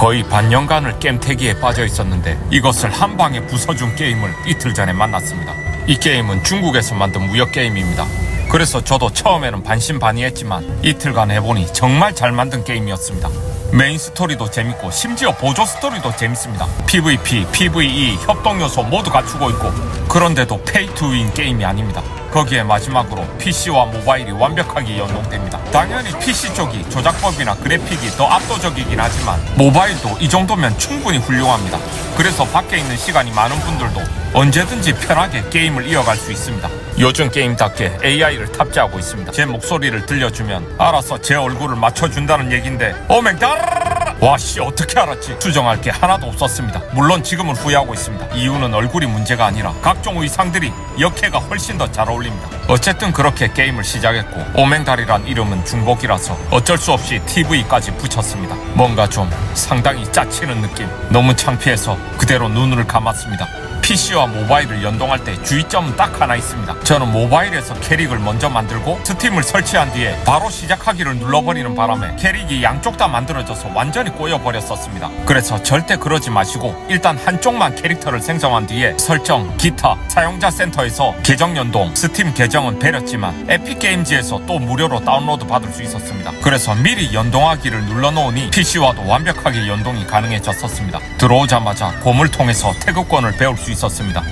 거의 반년간을 겜태기에 빠져 있었는데 이것을 한 방에 부숴준 게임을 이틀 전에 만났습니다. 이 게임은 중국에서 만든 무역 게임입니다. 그래서 저도 처음에는 반신반의했지만 이틀간 해보니 정말 잘 만든 게임이었습니다. 메인 스토리도 재밌고 심지어 보조 스토리도 재밌습니다. PVP, PVE, 협동 요소 모두 갖추고 있고 그런데도 페이 투윈 게임이 아닙니다. 거기에 마지막으로 PC와 모바일이 완벽하게 연동됩니다. 당연히 PC 쪽이 조작법이나 그래픽이 더 압도적이긴 하지만 모바일도 이 정도면 충분히 훌륭합니다. 그래서 밖에 있는 시간이 많은 분들도 언제든지 편하게 게임을 이어갈 수 있습니다. 요즘 게임답게 AI를 탑재하고 있습니다. 제 목소리를 들려주면 알아서 제 얼굴을 맞춰준다는 얘긴데 오맹 다 와씨 어떻게 알았지? 수정할 게 하나도 없었습니다. 물론 지금은 후회하고 있습니다. 이유는 얼굴이 문제가 아니라 각종 의상들이 역해가 훨씬 더 잘 어울립니다. 어쨌든 그렇게 게임을 시작했고 오맹달이란 이름은 중복이라서 어쩔 수 없이 TV까지 붙였습니다. 뭔가 좀 상당히 짜치는 느낌. 너무 창피해서 그대로 눈을 감았습니다. PC와 모바일을 연동할 때 주의점은 딱 하나 있습니다. 저는 모바일에서 캐릭을 먼저 만들고 스팀을 설치한 뒤에 바로 시작하기를 눌러버리는 바람에 캐릭이 양쪽 다 만들어져서 완전히 꼬여버렸었습니다. 그래서 절대 그러지 마시고 일단 한쪽만 캐릭터를 생성한 뒤에 설정, 기타, 사용자 센터에서 계정 연동, 스팀 계정은 배렸지만 에픽게임즈에서 또 무료로 다운로드 받을 수 있었습니다. 그래서 미리 연동하기를 눌러놓으니 PC와도 완벽하게 연동이 가능해졌었습니다. 들어오자마자 곰을 통해서 태극권을 배울 수 있었습니다.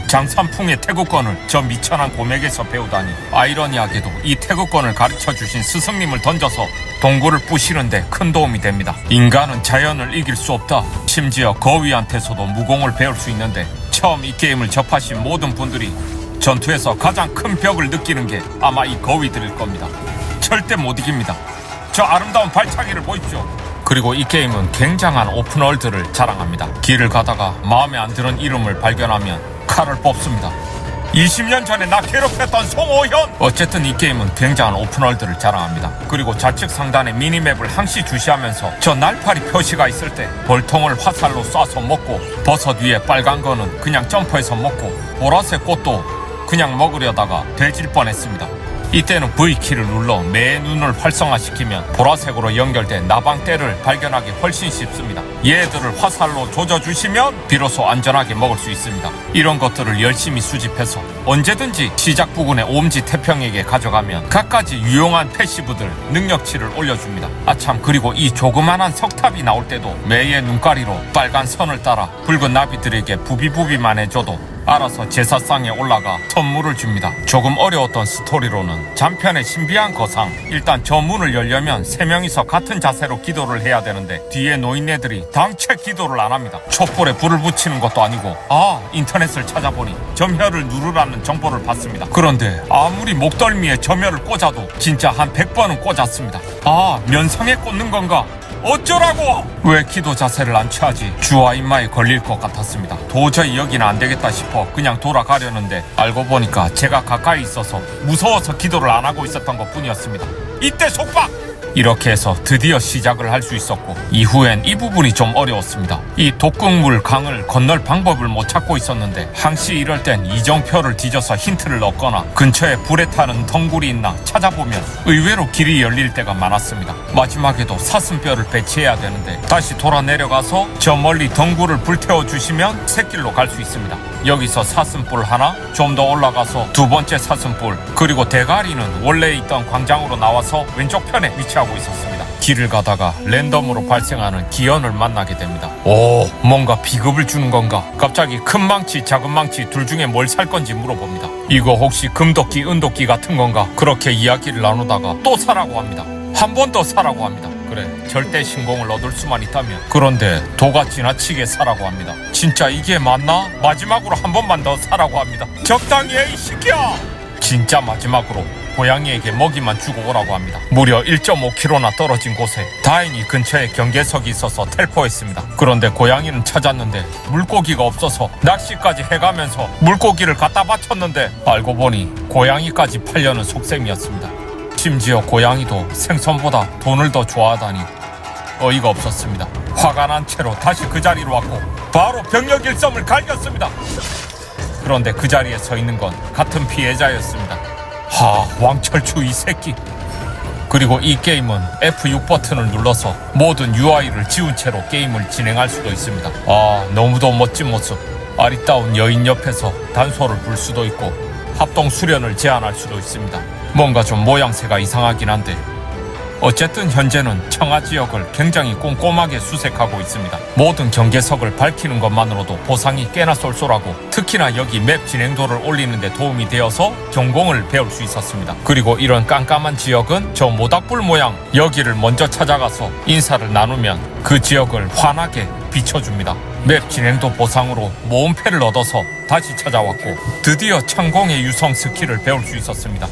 장산풍의 태극권을 저 미천한 곰에게서 배우다니 아이러니하게도 이 태극권을 가르쳐 주신 스승님을 던져서 동굴을 부시는데 큰 도움이 됩니다. 인간은 자연을 이길 수 없다. 심지어 거위한테서도 무공을 배울 수 있는데 처음 이 게임을 접하신 모든 분들이 전투에서 가장 큰 벽을 느끼는 게 아마 이 거위들일 겁니다. 절대 못 이깁니다. 저 아름다운 발차기를 보십시오. 그리고 이 게임은 굉장한 오픈월드를 자랑합니다. 길을 가다가 마음에 안 드는 이름을 발견하면 칼을 뽑습니다. 20년 전에 나 괴롭혔던 송호현! 어쨌든 이 게임은 굉장한 오픈월드를 자랑합니다. 그리고 좌측 상단에 미니맵을 항시 주시하면서 저 날파리 표시가 있을 때 벌통을 화살로 쏴서 먹고 버섯 위에 빨간 거는 그냥 점프해서 먹고 보라색 꽃도 그냥 먹으려다가 돼질 뻔했습니다. 이때는 V키를 눌러 매 눈을 활성화시키면 보라색으로 연결된 나방떼를 발견하기 훨씬 쉽습니다. 얘들을 화살로 조져주시면 비로소 안전하게 먹을 수 있습니다. 이런 것들을 열심히 수집해서 언제든지 시작 부근의 옴지 태평에게 가져가면 갖가지 유용한 패시브들 능력치를 올려줍니다. 아참 그리고 이 조그만한 석탑이 나올 때도 매의 눈가리로 빨간 선을 따라 붉은 나비들에게 부비부비만 해줘도 알아서 제사상에 올라가 선물을 줍니다. 조금 어려웠던 스토리로는 잔편의 신비한 거상. 일단 저 문을 열려면 세 명이서 같은 자세로 기도를 해야 되는데 뒤에 노인네들이 당최 기도를 안 합니다. 촛불에 불을 붙이는 것도 아니고 아 인터넷을 찾아보니 점혈을 누르라는 정보를 받습니다. 그런데 아무리 목덜미에 점혈을 꽂아도 진짜 한 100번은 꽂았습니다. 아 면상에 꽂는 건가? 어쩌라고! 왜 기도 자세를 안 취하지? 주와 입마에 걸릴 것 같았습니다. 도저히 여기는 안 되겠다 싶어 그냥 돌아가려는데 알고 보니까 제가 가까이 있어서 무서워서 기도를 안 하고 있었던 것 뿐이었습니다. 이때 속박! 이렇게 해서 드디어 시작을 할 수 있었고 이후엔 이 부분이 좀 어려웠습니다. 이 독극물 강을 건널 방법을 못 찾고 있었는데 항시 이럴 땐 이정표를 뒤져서 힌트를 얻거나 근처에 불에 타는 덩굴이 있나 찾아보면 의외로 길이 열릴 때가 많았습니다. 마지막에도 사슴뼈를 배치해야 되는데 다시 돌아 내려가서 저 멀리 덩굴을 불태워 주시면 새길로 갈 수 있습니다. 여기서 사슴뿔 하나, 좀 더 올라가서 두 번째 사슴뿔, 그리고 대가리는 원래 있던 광장으로 나와서 왼쪽 편에 위치 하고 있었습니다. 길을 가다가 랜덤으로 발생하는 기연을 만나게 됩니다. 오, 뭔가 비급을 주는 건가? 갑자기 큰 망치, 작은 망치 둘 중에 뭘 살 건지 물어봅니다. 이거 혹시 금도끼, 은도끼 같은 건가? 그렇게 이야기를 나누다가 또 사라고 합니다. 한 번 더 사라고 합니다. 그래, 절대 신공을 얻을 수만 있다면. 그런데 도가 지나치게 사라고 합니다. 진짜 이게 맞나? 마지막으로 한 번만 더 사라고 합니다. 적당히 해, 이 새끼야! 진짜 마지막으로 고양이에게 먹이만 주고 오라고 합니다. 무려 1.5km나 떨어진 곳에 다행히 근처에 경계석이 있어서 텔포했습니다. 그런데 고양이는 찾았는데 물고기가 없어서 낚시까지 해가면서 물고기를 갖다 바쳤는데 알고 보니 고양이까지 팔려는 속셈이었습니다. 심지어 고양이도 생선보다 돈을 더 좋아하다니 어이가 없었습니다. 화가 난 채로 다시 그 자리로 왔고 바로 병력 일섬을 갈겼습니다. 그런데 그 자리에 서 있는 건 같은 피해자였습니다. 하, 왕철추 이 새끼. 그리고 이 게임은 F6 버튼을 눌러서 모든 UI를 지운 채로 게임을 진행할 수도 있습니다. 아, 너무도 멋진 모습. 아리따운 여인 옆에서 단소를 불 수도 있고 합동 수련을 제안할 수도 있습니다. 뭔가 좀 모양새가 이상하긴 한데 어쨌든 현재는 청하 지역을 굉장히 꼼꼼하게 수색하고 있습니다. 모든 경계석을 밝히는 것만으로도 보상이 꽤나 쏠쏠하고 특히나 여기 맵 진행도를 올리는데 도움이 되어서 경공을 배울 수 있었습니다. 그리고 이런 깜깜한 지역은 저 모닥불 모양 여기를 먼저 찾아가서 인사를 나누면 그 지역을 환하게 비춰줍니다. 맵 진행도 보상으로 모험패를 얻어서 다시 찾아왔고 드디어 창공의 유성 스킬을 배울 수 있었습니다.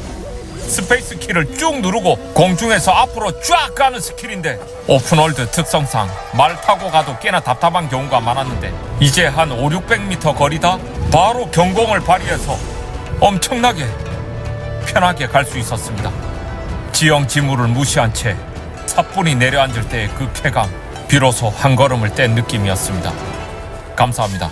스페이스 키를 쭉 누르고 공중에서 앞으로 쫙 가는 스킬인데 오픈월드 특성상 말 타고 가도 꽤나 답답한 경우가 많았는데 이제 한 5, 600m 거리다 바로 경공을 발휘해서 엄청나게 편하게 갈 수 있었습니다. 지형 지물을 무시한 채 사뿐히 내려앉을 때의 그 쾌감 비로소 한 걸음을 뗀 느낌이었습니다. 감사합니다.